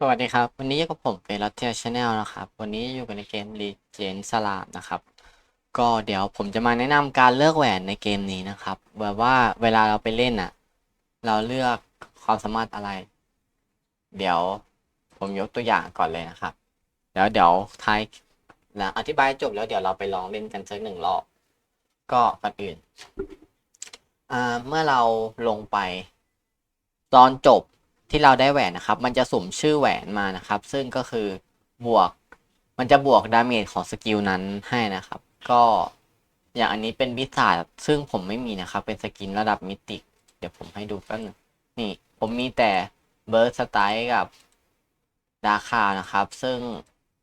สวัสดีครับ วันนี้อยู่กับผมเป็นรัตเทียชาแนลนะครับ วันนี้อยู่กันในเกม Legend สลามนะครับ ก็เดี๋ยวผมจะมาแนะนำการเลือกแหวนในเกมนี้นะครับแบบว่าเวลาเราไปเล่นอะ เราเลือกความสามารถอะไร เดี๋ยวผมยกตัวอย่างก่อนเลยนะครับเดี๋ยวเดี๋ยวท้ายแล้วอธิบายจบแล้วเดี๋ยวเราไปลองเล่นกันสักหนึ่งรอบ ก็ก่อนอื่นอ่าเมื่อเราลงไป ตอนจบ ที่เราได้แหวนนะครับ มันจะสุ่มชื่อแหวนมานะครับ ซึ่งก็คือบวก มันจะบวกดาเมจของสกิลนั้นให้นะครับ ก็อย่างอันนี้เป็นวิสาดซึ่งผมไม่มีนะครับ เป็นสกินระดับมิติก เดี๋ยวผมให้ดูแป๊บนึงนี่ผมมีแต่เบิร์ดสไตล์กับดาคานะครับ ซึ่ง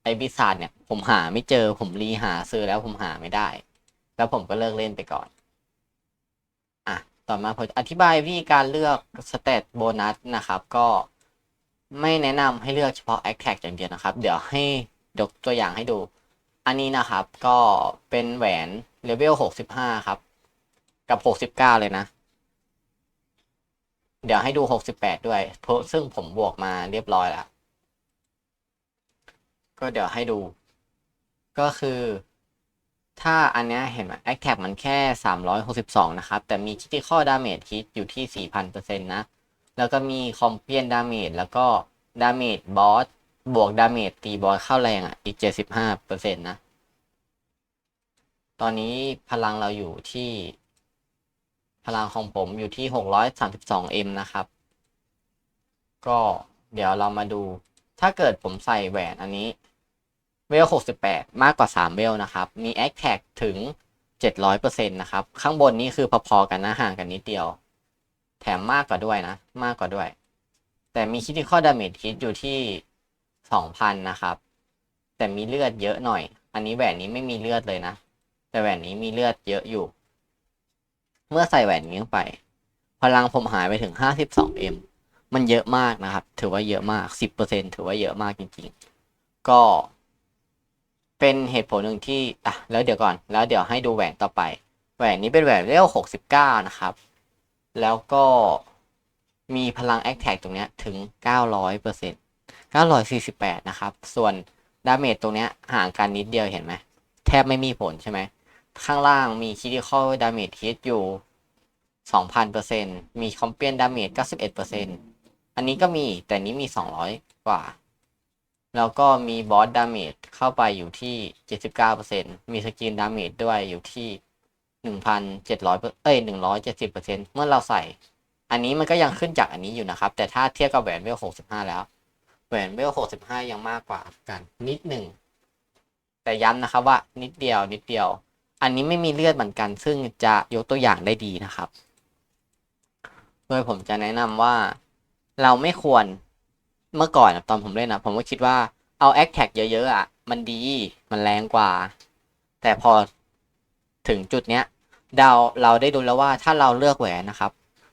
ไอวิสาดเนี่ยผมหาไม่เจอผมรีหาซื้อแล้วผมหาไม่ได้ แล้วผมก็เลิกเล่นไปก่อน ต่อมาผมอธิบายวิธีการเลือกสเตตโบนัสนะครับ ก็ไม่แนะนำให้เลือกเฉพาะ a c t a g อย่างเดียวนะครับ เดี๋ยวให้ยกตัวอย่างให้ดู อันนี้นะครับก็เป็นแหวนเลเวล65 ครับ กับ 69 เลยนะ เดี๋ยวให้ดู 68 ด้วยเพราะซึ่งผมบวกมาเรียบร้อยแล้ว ก็เดี๋ยวให้ดู ก็คือ ถ้าอันเนี้ยเห็นไหม a c t a g มันแค่ 362 นะครับ แต่มี critical damage hit อยู่ที่ 4,000%นะ แล้วก็มี compian damage แล้วก็ damage boss บวก damage ตีบอสเข้าแรงอะ อีก 75%นะ ตอนนี้พลังเราอยู่ที่ พลังของผมอยู่ที่ 632m นะครับ ก็เดี๋ยวเรามาดู ถ้าเกิดผมใส่แหวนอันนี้ เวล 68 มากกว่า 3 เวลนะครับ มี a c t a g ถึง 700%นะครับ ข้างบนนี้คือพอๆกันนะห่างกันนิดเดียว แถมมากกว่าด้วยนะ มากกว่าด้วย แต่มี critical damage hit อยู่ที่ 2,000 นะครับ แต่มีเลือดเยอะหน่อย อันนี้แหวนนี้ไม่มีเลือดเลยนะ แต่แหวนนี้มีเลือดเยอะอยู่ เมื่อใส่แหวนนี้ไป พลังผมหายไปถึง 52m มันเยอะมากนะครับ ถือว่าเยอะมาก 10%ถือว่าเยอะมากจริง ๆ ก็ เป็นเหตุผลหนึ่งที่อะแล้วเดี๋ยวก่อน แล้วเดี๋ยวให้ดูแหวนต่อไป แหวนนี้เป็นแหวนเลเวล69 นะครับ แล้วก็มีพลังแอคแท็กตรงเนี้ยถึง 900% 948 นะครับ ส่วนดาเมจตรงเนี้ยห่างกันนิดเดียวเห็นไหม แทบไม่มีผลใช่ไหม ข้างล่างมี critical damage hit อยู่ 2,000%มี compian damage 91%อันนี้ก็มีแต่นี้มี 200 กว่า แล้วก็มีบอสดาเมจเข้าไปอยู่ที่ 79%มีสกินดาเมจด้วยอยู่ที่ 1,700 เอ้ย 170%เมื่อเราใส่ อันนี้มันก็ยังขึ้นจากอันนี้อยู่นะครับ แต่ถ้าเทียบกับแหวนเวล65 แล้ว แหวนเวล65 ยังมากกว่ากันนิดหนึ่ง แต่ย้ำนะครับว่านิดเดียวนิดเดียว อันนี้ไม่มีเลือดเหมือนกัน ซึ่งจะยกตัวอย่างได้ดีนะครับ โดยผมจะแนะนำว่าเราไม่ควร เมื่อก่อนตอนผมเล่นนะผมก็คิดว่าเอาแอคแท็กเยอะๆอะ มันดีมันแรงกว่า แต่พอถึงจุดเนี้ยเราเราได้ดูแล้วว่าถ้าเราเลือกแหวนนะครับ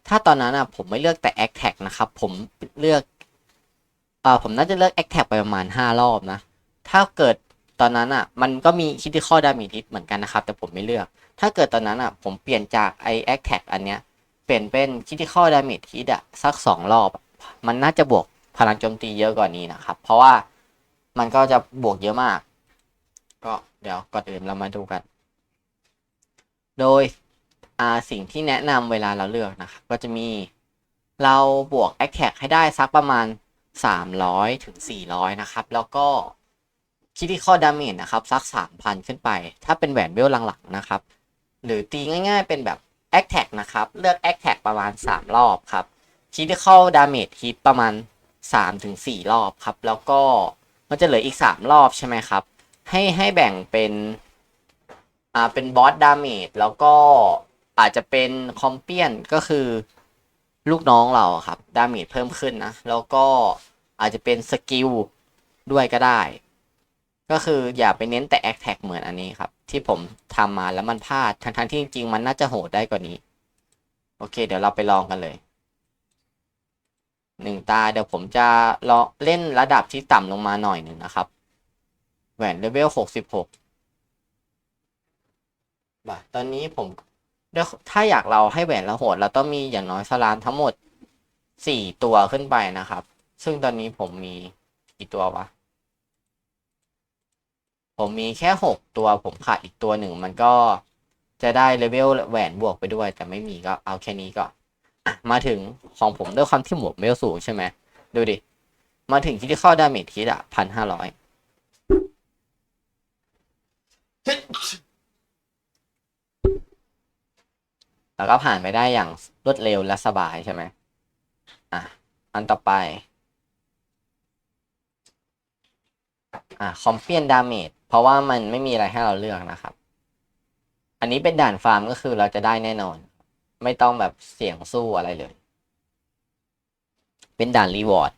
ถ้าตอนนั้นอะผมไม่เลือกแต่แอคแท็กนะครับ ผมเลือกเอ่อผมน่าจะเลือกแอคแท็กไปประมาณห้ารอบนะ ถ้าเกิดตอนนั้นอะ มันก็มีคิดที่ข้อดามิทิเหมือนกันนะครับ แต่ผมไม่เลือก ถ้าเกิดตอนนั้นอะ ผมเปลี่ยนจากไอแอคแท็กอันเนี้ยเปลี่ยนเป็นคิดที่ข้อดามิทิอะสักสองรอบ มันน่าจะบวก พลังโจมตีเยอะกว่านี้นะครับ เพราะว่ามันก็จะบวกเยอะมาก ก็เดี๋ยวก่อนอื่นเรามาดูกัน โดยสิ่งที่แนะนำเวลาเราเลือกนะครับก็จะมีเราบวก a c t a g ให้ได้สักประมาณ 300ถึง400 นะครับ แล้วก็คิดที่ข้อดาเมจนะครับ สัก 3,000 ขึ้นไป ถ้าเป็นแหวนเวลหลังๆนะครับ หรือตีง่ายๆเป็นแบบ a c t a g นะครับ เลือก a c t a g ประมาณ 3 รอบครับ critical damage hit ประมาณ 3-4ถึงรอบครับ แล้วก็มันจะเหลืออีก 3 รอบใช่ไหมครับ ให้ให้แบ่งเป็นอ่าเป็นบอสดาเมจแล้วก็อาจจะเป็นคอมเปียนก็คือลูกน้องเราครับดาเมจเพิ่มขึ้นนะ แล้วก็อาจจะเป็นสกิลด้วยก็ได้ ก็คืออย่าไปเน้นแต่แอคแท็กเหมือนอันนี้ครับ ที่ผมทำมาแล้วมันพลาดทั้งๆที่จริงๆมันน่าจะโหดได้กว่านี้ โอเค เดี๋ยวเราไปลองกันเลย หนึ่งตาเดี๋ยวผมจะลองเล่นระดับที่ต่ำลงมาหน่อยหนึ่งนะครับ แหวนเลเวลหกสิบหกบ่ะตอนนี้ผมถ้าอยากเราให้แหวนเราโหดเราต้องมีอย่างน้อยสลามทั้งหมดสี่ตัวขึ้นไปนะครับ ซึ่งตอนนี้ผมมีกี่ตัววะ ผมมีแค่หกตัวผมขาดอีกตัวหนึ่งมันก็จะได้เลเวลแหวนบวกไปด้วย แต่ไม่มีก็เอาแค่นี้ก็อะ มาถึงของผมด้วยความที่หมวกเวลสูงใช่ไหมดูดิ มาถึงที่ที่เข้าดาเมจคิดอะพันห้าร้อยแล้วก็ผ่านไปได้อย่างรวดเร็วและสบายใช่ไหมอะ อันต่อไป อะคอมเปียนดาเมจเพราะว่ามันไม่มีอะไรให้เราเลือกนะครับ อันนี้เป็นด่านฟาร์มก็คือเราจะได้แน่นอน ไม่ต้องแบบเสี่ยงสู้อะไรเลย เป็นด่านรีวอร์ด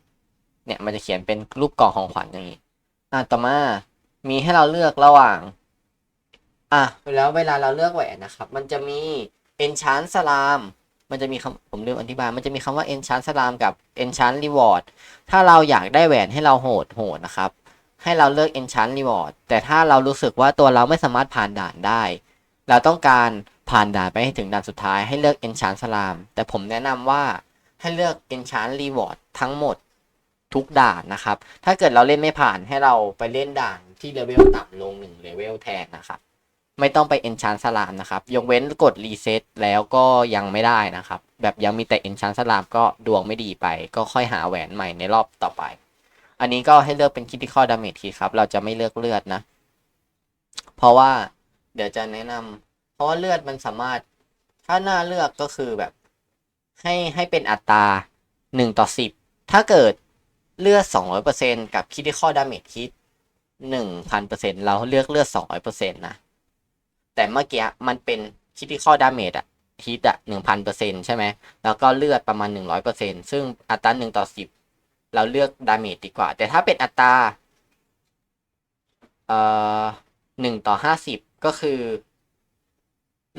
เนี่ยมันจะเขียนเป็นรูปกล่องของขวัญอย่างนี้ อะต่อมามีให้เราเลือกระหว่าง อะแล้วเวลาเราเลือกแหวนนะครับ มันจะมี enchant สลามมันจะมีคำผมลืมอธิบาย มันจะมีคำว่า enchant สลามกับ enchant reward ถ้าเราอยากได้แหวนให้เราโหดโหดนะครับ ให้เราเลือก enchant reward แต่ถ้าเรารู้สึกว่าตัวเราไม่สามารถผ่านด่านได้ เราต้องการ ผ่านด่านไปให้ถึงด่านสุดท้ายให้เลือก enchant สลาม แต่ผมแนะนำว่าให้เลือก enchant reward ทั้งหมดทุกด่านนะครับ ถ้าเกิดเราเล่นไม่ผ่านให้เราไปเล่นด่านที่เลเวลต่ำลงหนึ่งเลเวลแทนนะครับ ไม่ต้องไป enchant สลามนะครับ ยกเว้นกด reset แล้วก็ยังไม่ได้นะครับ แบบยังมีแต่ enchant สลามก็ดวงไม่ดีไป ก็ค่อยหาแหวนใหม่ในรอบต่อไป อันนี้ก็ให้เลือกเป็น critical damage ทีครับ เราจะไม่เลือกเลือดนะ เพราะว่าเดี๋ยวจะแนะนำ เพราะว่าเลือดมันสามารถถ้าหน้าเลือกก็คือแบบ ให้ให้เป็นอัตราหนึ่งต่อสิบถ้าเกิดเลือดสองร้อยเปอร์เซ็นกับ critical damage คิดหนึ่งพันเปอร์เซ็นเราเลือกเลือดสองร้อยเปอร์เซ็นนะ แต่เมื่อกี้มันเป็น critical damage อะฮิตอะหนึ่งพันเปอร์เซ็นใช่ไหมแล้วก็เลือดประมาณหนึ่งร้อยเปอร์เซ็นซึ่งอัตราหนึ่งต่อสิบเราเลือกดาเมจดีกว่า แต่ถ้าเป็นอัตราเอ่อหนึ่งต่อห้าสิบก็คือ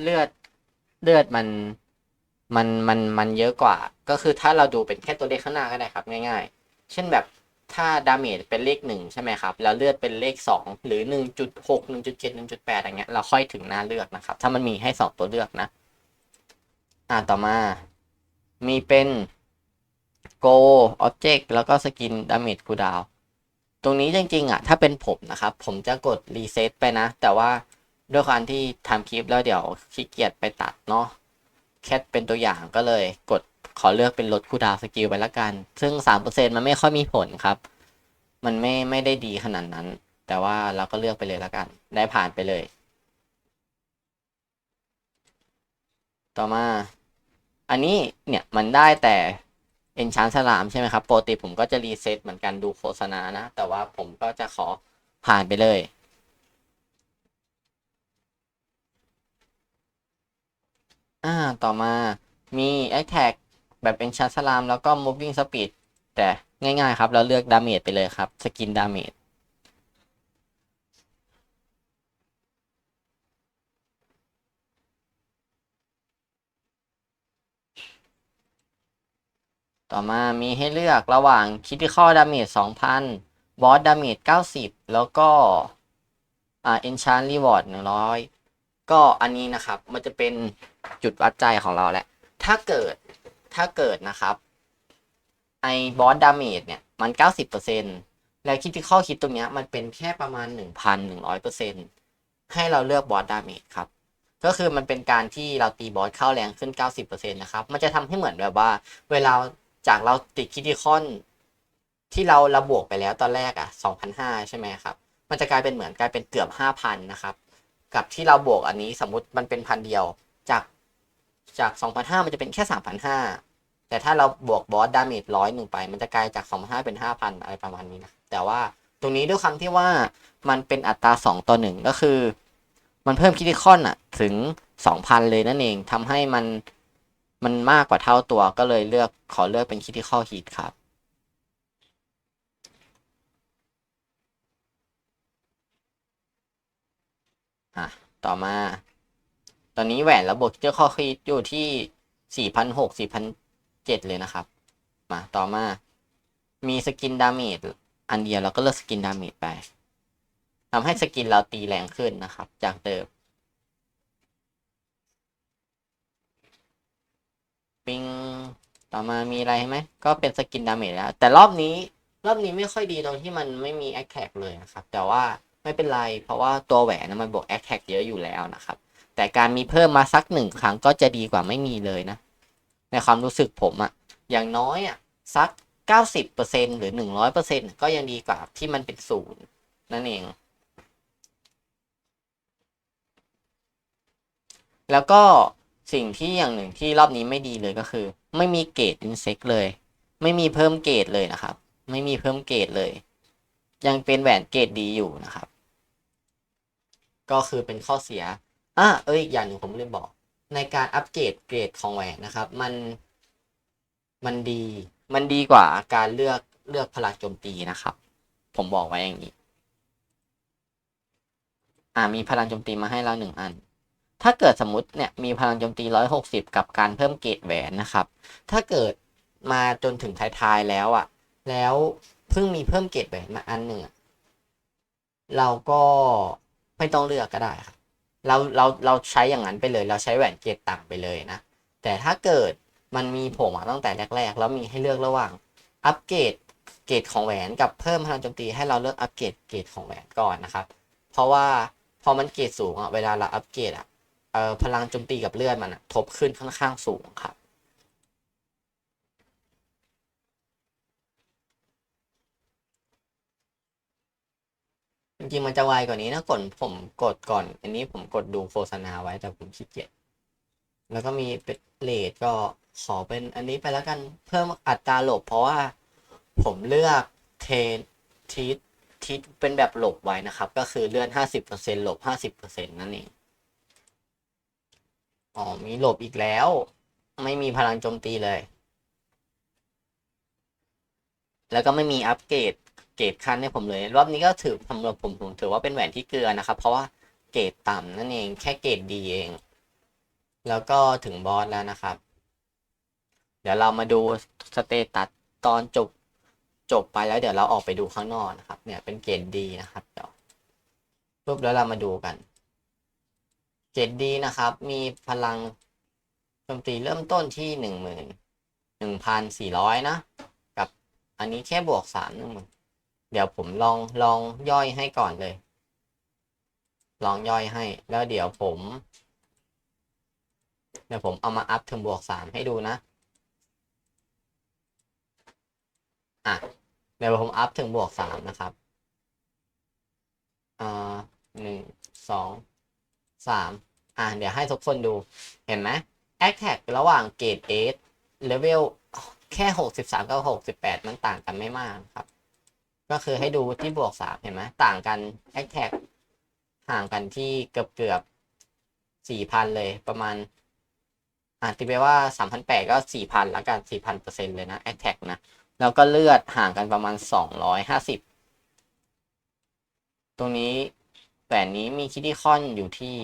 เลือดเลือดมันมันมันมันเยอะกว่า ก็คือถ้าเราดูเป็นแค่ตัวเลขข้างหน้าก็ได้ครับ ง่าย ๆ เช่นแบบถ้าดาเมจเป็นเลขหนึ่งใช่ไหมครับ แล้วเลือดเป็นเลขสองหรือหนึ่งจุดหกหนึ่งจุดเจ็ดหนึ่งจุดแปดอย่างเงี้ยเราค่อยถึงหน้าเลือกนะครับ ถ้ามันมีให้สองตัวเลือกนะ อ่าต่อมา มีเป็น go object แล้วก็สกิน damage cooldown ตรงนี้จริงๆอะถ้าเป็นผมนะครับ ผมจะกด reset ไปนะ แต่ว่า ด้วยความที่ทำคลิปแล้วเดี๋ยวขี้เกียจไปตัดเนาะแค่เป็นตัวอย่างก็เลยกดขอเลือกเป็นลดคูดาวสกิลไปละกัน ซึ่ง 3%มันไม่ค่อยมีผลครับ มันไม่ไม่ได้ดีขนาดนั้น แต่ว่าเราก็เลือกไปเลยละกัน ได้ผ่านไปเลย ต่อมา อันนี้เนี่ยมันได้แต่เอนชานสลามใช่ไหมครับ ปกติผมก็จะรีเซ็ตเหมือนกันดูโฆษณานะ แต่ว่าผมก็จะขอผ่านไปเลย อ่า ต่อมามี a t t a c k แบบเป็นชาร์สลาม แล้วก็ moving speed แต่ง่ายๆครับ เราเลือกดาเมจไปเลยครับ สกินดาเมจต่อมามีให้เลือกระหว่าง critical damage 2,000 boss damage 90 แล้วก็ อ่า enchant reward 100 ก็อันนี้นะครับมันจะเป็นจุดวัดใจของเราแหละ ถ้าเกิดถ้าเกิดนะครับไอบอสดาเมจเนี่ยมัน 90%แล้วคิดที่ข้อคิดตรงเนี้ยมันเป็นแค่ประมาณ 1,100%ให้เราเลือกบอสดาเมจครับก็คือมันเป็นการที่เราตีบอสเข้าแรงขึ้น 90%นะครับ มันจะทำให้เหมือนแบบว่า เวลาจากเราติดคิดิคอน ที่เราระบวกไปแล้วตอนแรกอะ2,500 ใช่ไหมครับ มันจะกลายเป็นเหมือนกลายเป็นเกือบ 5,000 นะครับ กับที่เราบวกอันนี้สมมติมันเป็นพันเดียวจากจาก 2,500 มันจะเป็นแค่ 3,500 แต่ถ้าเราบวกบอสดาเมจร้อยหนึ่งไป มันจะกลายจาก 2,500 เป็น 5,000 อะไรประมาณนี้นะ แต่ว่าตรงนี้ด้วยคำที่ว่ามันเป็นอัตรา 2 ต่อ 1 ก็คือ มันเพิ่มคิดิคอนอะถึง 2,000 เลยนั่นเองทำให้มันมันมากกว่าเท่าตัวก็เลยเลือกขอเลือกเป็นคิดิคอลฮีทครับ อะ ต่อมา ตอนนี้แหวนระบบเจ้าข้อคิดอยู่ที่สี่พันหกสี่พันเจ็ดเลยนะครับ มาต่อมา มีสกินดาเมจอันเดียวเราก็เลือกสกินดาเมจไปทำให้สกินเราตีแรงขึ้นนะครับ จากเดิมปิงต่อมามีอะไรไหม ก็เป็นสกินดาเมจแล้ว แต่รอบนี้ รอบนี้ไม่ค่อยดีตรงที่มันไม่มี a อ t a c เลยนะครับ แต่ว่า ไม่เป็นไร เพราะว่าตัวแหวนมันบวก a อ t a c เยอะอยู่แล้วนะครับ แต่การมีเพิ่มมาสักหนึ่งครั้งก็จะดีกว่าไม่มีเลยนะ ในความรู้สึกผมอะอย่างน้อยอะสัก 90%หรือ 100%ก็ยังดีกว่าที่มันเป็นศูนย์นั่นเอง แล้วก็สิ่งที่อย่างหนึ่งที่รอบนี้ไม่ดีเลยก็คือ ไม่มีเกรดอินเซกเลย ไม่มีเพิ่มเกรดเลยนะครับ ไม่มีเพิ่มเกรดเลย ยังเป็นแหวนเกรดดีอยู่นะครับ ก็คือเป็นข้อเสียอะเอ้ยอีกอย่างหนึ่งผมลืมบอก ในการอัปเกรดเกรดของแหวนนะครับ มัน มันดี มันดีกว่าการเลือกเลือกพลังโจมตีนะครับ ผมบอกไว้อย่างนี้ อ่ามีพลังโจมตีมาให้เราหนึ่งอัน ถ้าเกิดสมมติเนี่ยมีพลังโจมตีร้อยหกสิบกับการเพิ่มเกรดแหวนนะครับ ถ้าเกิดมาจนถึงท้ายๆแล้วอะ่ะ แล้วเพิ่งมีเพิ่มเกรดแหวนมาอันหนึ่งเราก็ ไม่ต้องเลือกก็ได้ครับเราเราเราใช้อย่างนั้นไปเลย เราใช้แหวนเกรดต่ำไปเลยนะ แต่ถ้าเกิดมันมีโผล่มาตั้งแต่แรกๆ แล้วมีให้เลือกระหว่างอัปเกรดเกรดของแหวนกับเพิ่มพลังโจมตีให้เราเลือกอัปเกรดเกรดของแหวนก่อนนะครับ เพราะว่าพอมันเกรดสูงอะเวลาเราอัปเกรดอะพลังโจมตีกับเลือดมันทบขึ้นค่อนข้างสูงครับ จริงๆมันจะไวกว่านี้นะก่อนผมกดก่อน อันนี้ผมกดดูโฆษณาไว้แต่ผมขี้เกียจแล้วก็มีเป็นเลทก็ขอเป็นอันนี้ไปแล้วกันเพิ่มอัตราหลบ เพราะว่าผมเลือกเทนทีทีเป็นแบบหลบไว้นะครับ ก็คือเลื่อนห้าสิบเปอร์เซ็นหลบห้าสิบเปอร์เซ็นนั่นเองอ๋อมีหลบอีกแล้ว ไม่มีพลังโจมตีเลย แล้วก็ไม่มีอัปเกรด เกรดขั้นให้ผมเลย รอบนี้ก็ถือสำหรับผมผมถือว่าเป็นแหวนที่เกลือนะครับ เพราะว่าเกรดต่ำนั่นเองแค่เกรดดีเอง แล้วก็ถึงบอสแล้วนะครับ เดี๋ยวเรามาดูสเตตัสตอนจบจบไปแล้วเดี๋ยวเราออกไปดูข้างนอกนะครับ เนี่ยเป็นเกรดดีนะครับเดี๋ยวปุ๊บแล้วเรามาดูกัน เกรดดีนะครับ มีพลังโจมตีเริ่มต้นที่หนึ่งหมื่นหนึ่งพันสี่ร้อยนะ กับอันนี้แค่บวกสามหนึ่งหมื่น ดี๋ยวผมลองลองย่อยให้ก่อนเลย ลองย่อยให้ แล้วเดี๋ยวผม เดี๋ยวผมเอามาอัพถึงบวกสามให้ดูนะ อะ เดี๋ยวผมอัพถึงบวกสามนะครับ อ่าหนึ่งสองสามอะ เดี๋ยวให้ทุกคนดู เห็นไหมแอคแท็กระหว่างเกรดเอสเลเวลแค่หกสิบสามกับหกสิบแปดมันต่างกันไม่มากครับ ก็คือให้ดูที่บวกสามเห็นไหมต่างกันแอคแท็กห่างกันที่เกือบเกือบสี่พันเลยประมาณอะตีไปว่าสามพันแปดก็สี่พันแล้วกันสี่พันเปอร์เซ็นเลยนะแอคแท็กนะ แล้วก็เลือดห่างกันประมาณสองร้อยห้าสิบตรงนี้แหวนนี้มีคิดที่ค่อนอยู่ที่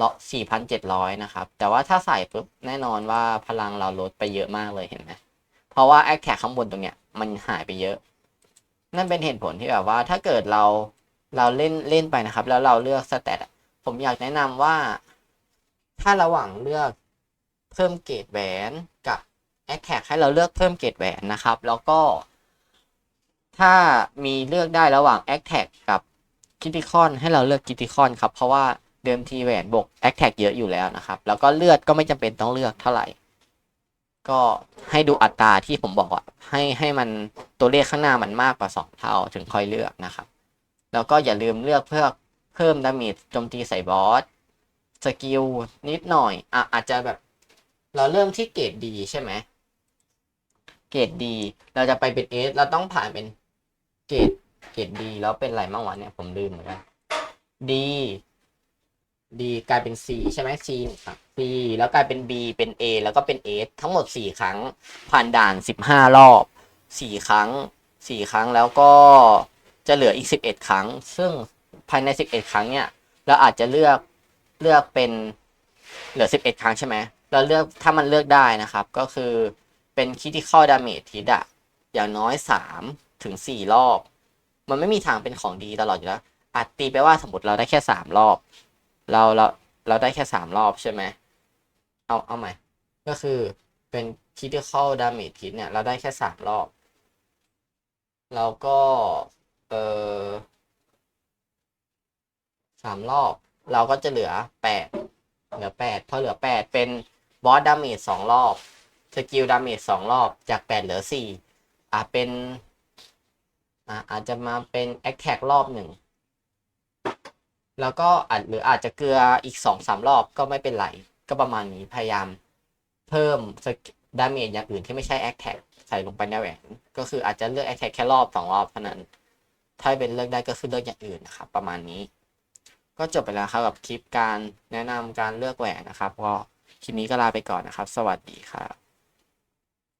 ละสี่พันเจ็ดร้อยนะครับ แต่ว่าถ้าใส่ปุ๊บแน่นอนว่าพลังเราลดไปเยอะมากเลยเห็นไหมเพราะว่าแอคแท็กข้างบนตรงเนี้ยมันหายไปเยอะ นั่นเป็นเหตุผลที่แบบว่าถ้าเกิดเราเราเล่นเล่นไปนะครับ แล้วเราเลือกสเตตผมอยากแนะนำว่า ถ้าระหว่างเลือกเพิ่มเกรดแหวนกับแอคแท็กให้เราเลือกเพิ่มเกรดแหวนนะครับ แล้วก็ ถ้ามีเลือกได้ระหว่างแอคแท็กกับคิติคอนให้เราเลือกคิติคอนครับ เพราะว่าเดิมทีแหวนบวกแอคแท็กเยอะอยู่แล้วนะครับ แล้วก็เลือดก็ไม่จำเป็นต้องเลือกเท่าไหร่ ก็ให้ดูอัตราที่ผมบอกอะให้ให้มันตัวเลขข้างหน้ามันมากกว่าสองเท่าถึงค่อยเลือกนะครับ แล้วก็อย่าลืมเลือกเพื่อเพิ่มดาเมจโจมตีใส่บอสสกิลนิดหน่อยอะอาจจะแบบ เราเริ่มที่เกรดดีใช่ไหมเกรดดีเราจะไปเป็นเอสเราต้องผ่านเป็นเกรดเกรดดีแล้วเป็นอะไรบ้างวะเนี่ยผมลืมเหมือนกันดีดีกลายเป็น C ใช่ไหม C ครับ แล้วกลายเป็น B เป็น A แล้วก็เป็น S ทั้งหมดสี่ครั้ง ผ่านด่านสิบห้ารอบสี่ครั้งสี่ครั้งแล้วก็จะเหลืออีกสิบเอ็ดครั้ง ซึ่งภายในสิบเอ็ดครั้งเนี่ย เราอาจจะเลือกเลือกเป็นเหลือสิบเอ็ดครั้งใช่ไหมเราเลือกถ้ามันเลือกได้นะครับ ก็คือเป็นคิติคอลดาเมจทิดอะอย่างน้อยสามถึงสี่รอบ มันไม่มีทางเป็นของดีตลอดอยู่แล้วอาจตีไปว่าสมมติเราได้แค่สามรอบ เราเราเราได้แค่สามรอบใช่ไหม เอาเอาใหม่ ก็คือเป็น critical damage hit เนี่ย เราได้แค่สามรอบ แล้วก็ เออสามรอบ เราก็จะเหลือแปดเหลือแปดพอเหลือแปดเป็นบอสดาเมจสองรอบสกิลดาเมจสองรอบจากแปดเหลือสี่อะเป็นอะอาจจะมาเป็นแอคแท็กรอบหนึ่งแล้วก็อาจหรืออาจจะเกลืออีกสองสามรอบก็ไม่เป็นไร ก็ประมาณนี้พยายามเพิ่มดาเมจอย่างอื่นที่ไม่ใช่แอคแท็กใส่ลงไปในแหวนก็คืออาจจะเลือกแอคแท็กแค่รอบสองรอบเท่านั้น ถ้าเป็นเลือกได้ก็คือเลือกอย่างอื่นนะครับประมาณนี้ ก็จบไปแล้วครับกับคลิปการแนะนำการเลือกแหวนนะครับก็คลิปนี้ก็ลาไปก่อนนะครับ สวัสดีครับ